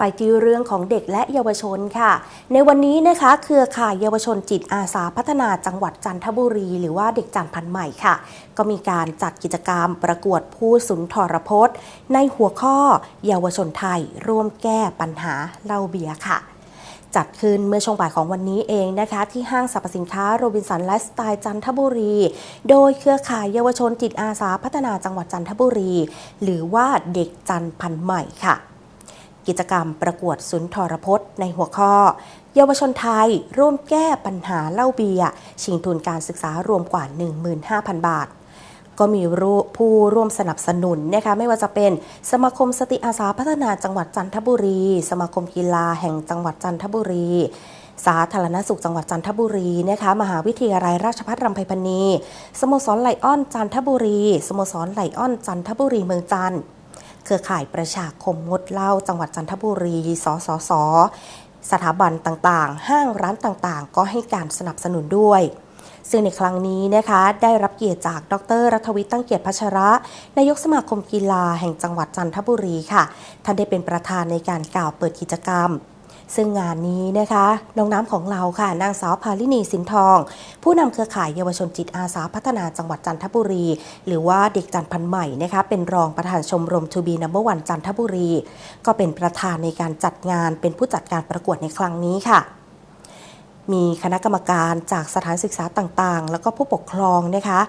ไปที่เรื่องของเด็กและเยาวชนค่ะ ในวันนี้นะคะเครือข่ายเยาวชนจิตอาสาพัฒนาจังหวัดจันทบุรี หรือว่าเด็กจันพันใหม่ค่ะ ก็มีการจัดกิจกรรมประกวดผู้สุนทรพจน์ ในหัวข้อเยาวชนไทย ร่วมแก้ปัญหาเล้าเบียค่ะจัดขึ้นเมื่อช่วงบ่ายของวันนี้เองนะคะ ที่ห้างสรรพสินค้าโรบินสันไลฟ์สไตล์จันทบุรี โดยเครือข่ายเยาวชนจิตอาสาพัฒนาจังหวัดจันทบุรี หรือว่าเด็กจันพันใหม่ค่ะ กิจกรรมประกวดสุนทรพจน์ในหัวข้อ เยาวชนไทยร่วมแก้ปัญหาเหล้าเบียร์ชิงทุนการศึกษารวมกว่า 15,000 บาท ก็มีผู้ร่วมสนับสนุนนะคะไม่ว่าจะเป็นสมาคมสติอาสาพัฒนาจังหวัดจันทบุรี สมาคมกีฬาแห่งจังหวัดจันทบุรีสาธารณสุขจังหวัดจันทบุรีนะคะมหาวิทยาลัยราชภัฏรำไพพรรณี สโมสรไหลอ้อนจันทบุรี สโมสรไหลอ้อนจันทบุรีเมืองจันทร์ เครือข่ายประชาคมงดเหล้าจังหวัดจันทบุรี สสส สถาบันต่างๆ ห้างร้านต่างๆ ก็ให้การสนับสนุนด้วยซึ่งในครั้งนี้นะคะได้รับเกียรติจากดรรัฐวิทย์ตั้งเกียรติพัชระ นายกสมาคมกีฬาแห่งจังหวัดจันทบุรีค่ะ ท่านได้เป็นประธานในการกล่าวเปิดกิจกรรม ซึ่งงานนี้นะคะ น้องน้ำของเราค่ะ นางสาวพาลินีสินทอง ผู้นำเครือข่ายเยาวชนจิตอาสาพัฒนาจังหวัดจันทบุรี หรือว่าเด็กจันทร์พันธ์ใหม่นะคะ เป็นรองประธานชมรมทูบีนัมเบอร์วันจันทบุรี ก็เป็นประธานในการจัดงานเป็นผู้จัดการประกวดในครั้งนี้ค่ะมีคณะกรรมการจากสถานศึกษาต่างๆ แล้วก็ผู้ปกครองนะคะ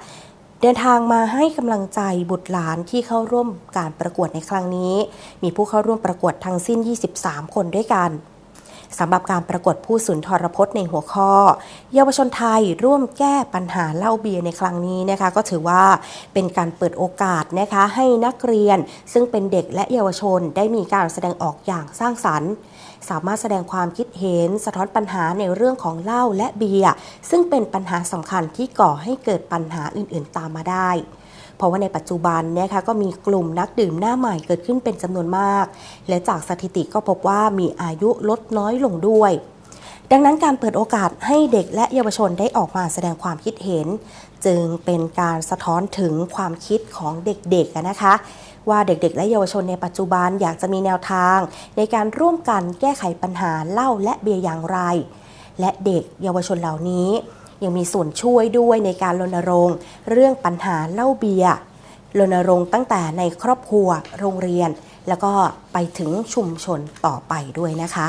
เดินทางมาให้กำลังใจบุตรหลานที่เข้าร่วมการประกวดในครั้งนี้ มีผู้เข้าร่วมประกวดทั้งสิ้น 23 คนด้วยกัน สำหรับการประกวดผู้สุนทรพจน์ในหัวข้อ เยาวชนไทยร่วมแก้ปัญหาเหล้าเบียร์ในครั้งนี้นะคะ ก็ถือว่าเป็นการเปิดโอกาสนะคะให้นักเรียน ซึ่งเป็นเด็กและเยาวชนได้มีการแสดงออกอย่างสร้างสรรค์สามารถแสดงความคิดเห็นสะท้อนปัญหาในเรื่องของเหล้าและเบียร์ซึ่งเป็นปัญหาสำคัญที่ก่อให้เกิดปัญหาอื่น ๆ ตามมาได้ เพราะว่าในปัจจุบันนะคะก็มีกลุ่มนักดื่มหน้าใหม่เกิดขึ้นเป็นจำนวนมาก และจากสถิติก็พบว่ามีอายุลดน้อยลงด้วยดังนั้นการเปิดโอกาสให้เด็กและเยาวชนได้ออกมาแสดงความคิดเห็น จึงเป็นการสะท้อนถึงความคิดของเด็กๆนะคะ ว่าเด็กๆ และเยาวชนในปัจจุบันอยากจะมีแนวทาง ในการร่วมกันแก้ไขปัญหาเหล้าและเบียร์อย่างไร และเด็กเยาวชนเหล่านี้ ยังมีส่วนช่วยด้วยในการรณรงค์ เรื่องปัญหาเหล้าเบียร์รณรงค์ตั้งแต่ในครอบครัวโรงเรียน แล้วก็ไปถึงชุมชนต่อไปด้วยนะคะ